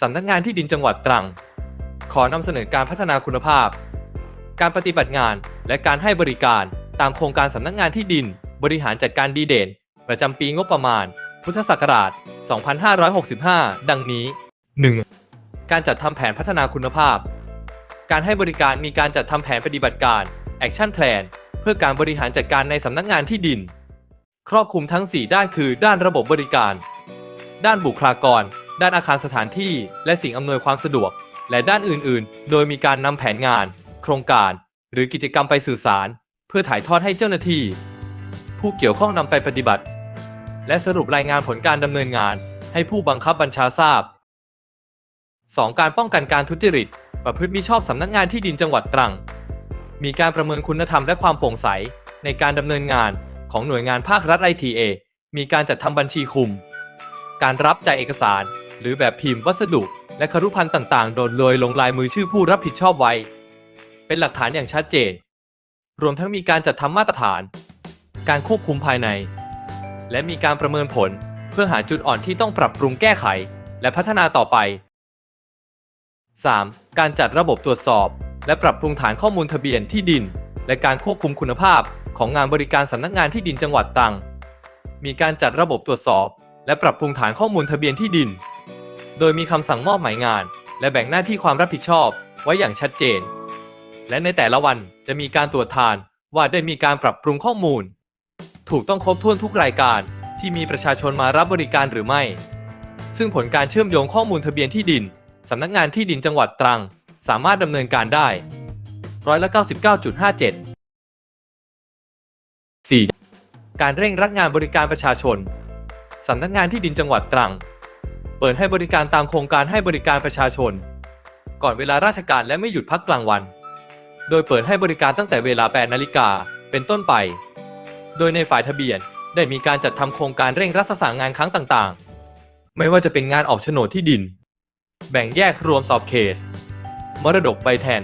สำนักงานที่ดินจังหวัดตรัง ขอนำเสนอการพัฒนาคุณภาพ การปฏิบัติงานและการให้บริการตามโครงการสำนักงานที่ดิน บริหารจัดการดีเด่น ประจำปีงบประมาณ พุทธศักราช 2565 ดังนี้ 1. การจัดทำแผนพัฒนาคุณภาพ การให้บริการมีการจัดทำแผนปฏิบัติการ Action Plan เพื่อการบริหารจัดการในสำนักงานที่ดิน ครอบคลุมทั้ง 4 ด้านคือ ด้านระบบบริการ ด้านบุคลากร ด้านอาคารสถานที่ และสิ่งอำนวยความสะดวก และด้านอื่น ๆ โดยมีการนำแผนงาน โครงการ หรือกิจกรรมไปสื่อสาร เพื่อถ่ายทอดให้เจ้าหน้าที่ ผู้เกี่ยวข้องนำไปปฏิบัติ และสรุปรายงานผลการดำเนินงาน ให้ผู้บังคับบัญชาทราบ 2. การป้องกันการทุจริต ประพฤติมิชอบสำนักงานที่ดินจังหวัดตรัง มีการประเมินคุณธรรมและความโปร่งใส ในการดำเนินงานของหน่วยงานภาครัฐ ITA มีการจัดทำบัญชีคุม การรับจ่ายเอกสาร หรือแบบพิมพ์วัสดุ และครุพันธ์ต่างๆ โดยโดยลงลายมือชื่อผู้รับผิดชอบไว้ เป็นหลักฐานอย่างชัดเจน รวมทั้งมีการจัดทำมาตรฐาน การควบคุมภายใน และมีการประเมินผลเพื่อหาจุดอ่อนที่ต้องปรับปรุงแก้ไข และพัฒนาต่อไป 3. การจัดระบบตรวจสอบ และปรับปรุงฐานข้อมูลทะเบียนที่ดิน และการควบคุมคุณภาพของงานบริการสำนักงานที่ดินจังหวัดตรัง มีการจัดระบบตรวจสอบ และปรับปรุงฐานข้อมูลทะเบียนที่ดิน โดยมีคำสั่งมอบหมายงาน และแบ่งหน้าที่ความรับผิดชอบไว้อย่างชัดเจน และในแต่ละวันจะมีการตรวจทานว่าได้มีการปรับปรุงข้อมูล ถูกต้องครบถ้วนทุกรายการที่มีประชาชนมารับบริการหรือไม่ ซึ่งผลการเชื่อมโยงข้อมูลทะเบียนที่ดินสำนักงานที่ดินจังหวัดตรัง สามารถดำเนินการได้ร้อยละ99.57 4. การเร่งรัดงานบริการประชาชน สำนักงานที่ดินจังหวัดตรัง เปิดให้บริการตามโครงการให้บริการประชาชน ก่อนเวลาราชการและไม่หยุดพักกลางวัน โดยเปิดให้บริการตั้งแต่เวลา 8 นาฬิกาเป็นต้นไป โดยในฝ่ายทะเบียนได้มีการจัดทำโครงการเร่งรัดสางงานครั้งต่างๆ ไม่ว่าจะเป็นงานออกโฉนดที่ดิน แบ่งแยกรวมสอบเขต มรดกใบแทน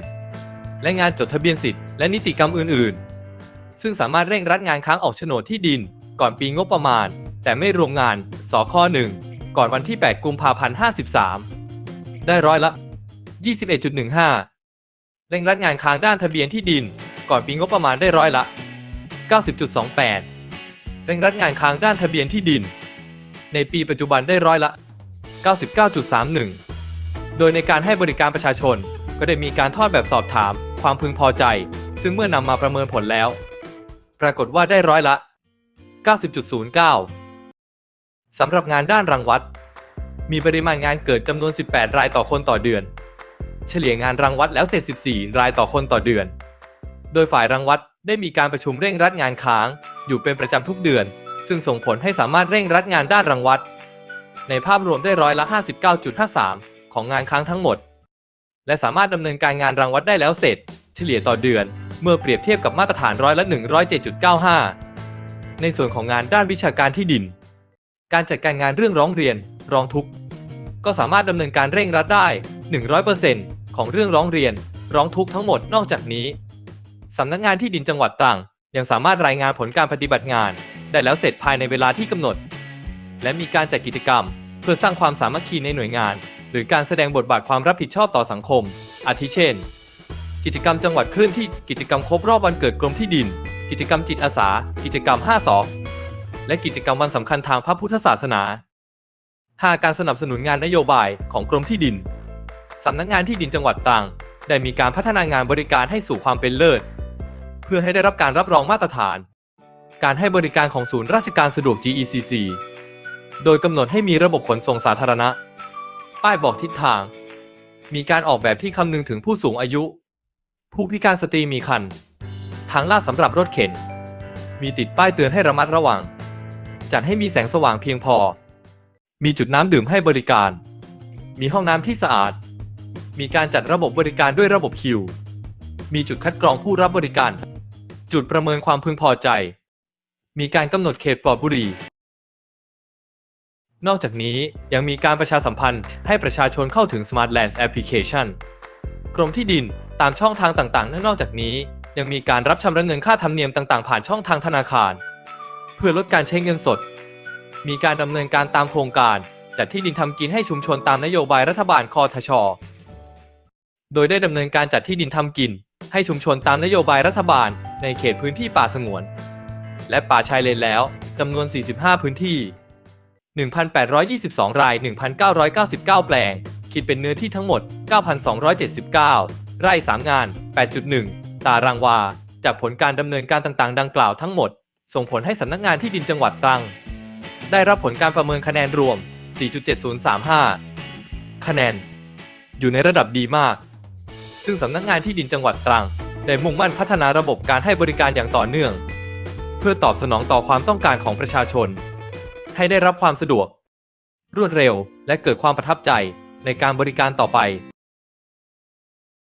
และงานจดทะเบียนสิทธิ์และนิติกรรมอื่นๆ ซึ่งสามารถเร่งรัดงานค้างออกโฉนดที่ดิน ก่อนปีงบประมาณ แต่ไม่รวมงานสค1 ก่อนวันที่ 8 กุมภาพันธ์ 53 ได้ร้อยละ 21.15 เร่งรัดงานค้างด้านทะเบียนที่ดิน ก่อนปีงบประมาณได้ร้อยละ 90.28 เร่งรัดงานค้างด้านทะเบียนที่ดิน ในปีปัจจุบันได้ร้อยละ 99.31 โดยในการให้บริการประชาชนก็ได้มีการทอดแบบสอบถาม ความพึงพอใจ ซึ่งเมื่อนำมาประเมินผลแล้ว ปรากฏว่าได้ร้อยละ 90.09 สำหรับงานด้านรังวัด มีปริมาณงานเกิดจำนวน 18 รายต่อคนต่อเดือน เฉลี่ยงานรังวัดแล้วเสร็จ 14 รายต่อคนต่อเดือน โดยฝ่ายรังวัดได้มีการประชุมเร่งรัดงานค้าง อยู่เป็นประจำทุกเดือน ซึ่งส่งผลให้สามารถเร่งรัดงานด้านรังวัด ในภาพรวมได้ร้อยละ 59.53 ของงานค้างทั้งหมด และสามารถดำเนินการงานรังวัดได้แล้วเสร็จ เฉลี่ยต่อเดือน เมื่อเปรียบเทียบกับมาตรฐานร้อยละ 107.95 ในส่วนของงานด้านวิชาการที่ดิน การจัดการงานเรื่องร้องเรียน ร้องทุกข์ ก็สามารถดำเนินการเร่งรัดได้ 100%ของเรื่องร้องเรียน ร้องทุกข์ทั้งหมดนอกจากนี้สำนักงานที่ดินจังหวัดตรัง ยังสามารถรายงานผลการปฏิบัติงาน ได้แล้วเสร็จภายในเวลาที่กำหนด และมีการจัดกิจกรรม เพื่อสร้างความสามัคคีในหน่วยงาน หรือการแสดงบทบาทความรับผิดชอบต่อสังคม อาทิเช่น กิจกรรมจังหวัดเคลื่อนที่กิจกรรมครบรอบวันเกิดกรมที่ดิน กิจกรรมจิตอาสา กิจกรรม5สอ และกิจกรรมวันสำคัญทางพระพุทธศาสนา 5. การสนับสนุนงานนโยบายของกรมที่ดินสำนักงานที่ดินจังหวัดตรังได้มีการพัฒนางานบริการให้สู่ความเป็นเลิศ เพื่อให้ได้รับการรับรองมาตรฐาน การให้บริการของศูนย์ราชการสะดวก GECC โดยกำหนดให้มีระบบขนส่งสาธารณะ ป้ายบอกทิศทาง มีการออกแบบที่คำนึงถึงผู้สูงอายุ ผู้พิการสตรีมีครรภ์ทางลาดสำหรับรถเข็น มีติดป้ายเตือนให้ระมัดระวัง จัดให้มีแสงสว่างเพียงพอ มีจุดน้ำดื่มให้บริการ มีห้องน้ำที่สะอาด มีการจัดระบบบริการด้วยระบบคิว มีจุดคัดกรองผู้รับบริการ จุดประเมินความพึงพอใจ มีการกำหนดเขตปลอดบุหรี่ นอกจากนี้ยังมีการประชาสัมพันธ์ให้ประชาชนเข้าถึง Smart Lands Application กรมที่ดินตามช่องทางต่างๆ นอกจากนี้ ยังมีการรับชำระเงินค่าธรรมเนียมต่างๆ ผ่านช่องทางธนาคาร เพื่อลดการใช้เงินสด มีการดำเนินการตามโครงการ จัดที่ดินทำกินให้ชุมชนตามนโยบายรัฐบาลคอทช โดยได้ดำเนินการจัดที่ดินทำกิน ให้ชุมชนตามนโยบายรัฐบาล ในเขตพื้นที่ป่าสงวน และป่าชายเลนแล้วจำนวน 45 พื้นที่ 1,822 ราย 1,999 แปลง คิดเป็นเนื้อที่ทั้งหมด 9,279 ไร่ 3 งาน 8.1 ตารางวา จากผลการดำเนินการต่างๆ ดังกล่าวทั้งหมด ส่งผลให้สำนักงานที่ดินจังหวัดตรัง ได้รับผลการประเมินคะแนนรวม 4.7035 คะแนน อยู่ในระดับดีมาก ซึ่งสำนักงานที่ดินจังหวัดตรัง ได้มุ่งมั่นพัฒนาระบบการให้บริการอย่างต่อเนื่อง เพื่อตอบสนองต่อความต้องการของประชาชน ให้ได้รับความสะดวก รวดเร็วและเกิดความประทับใจในการบริการต่อไป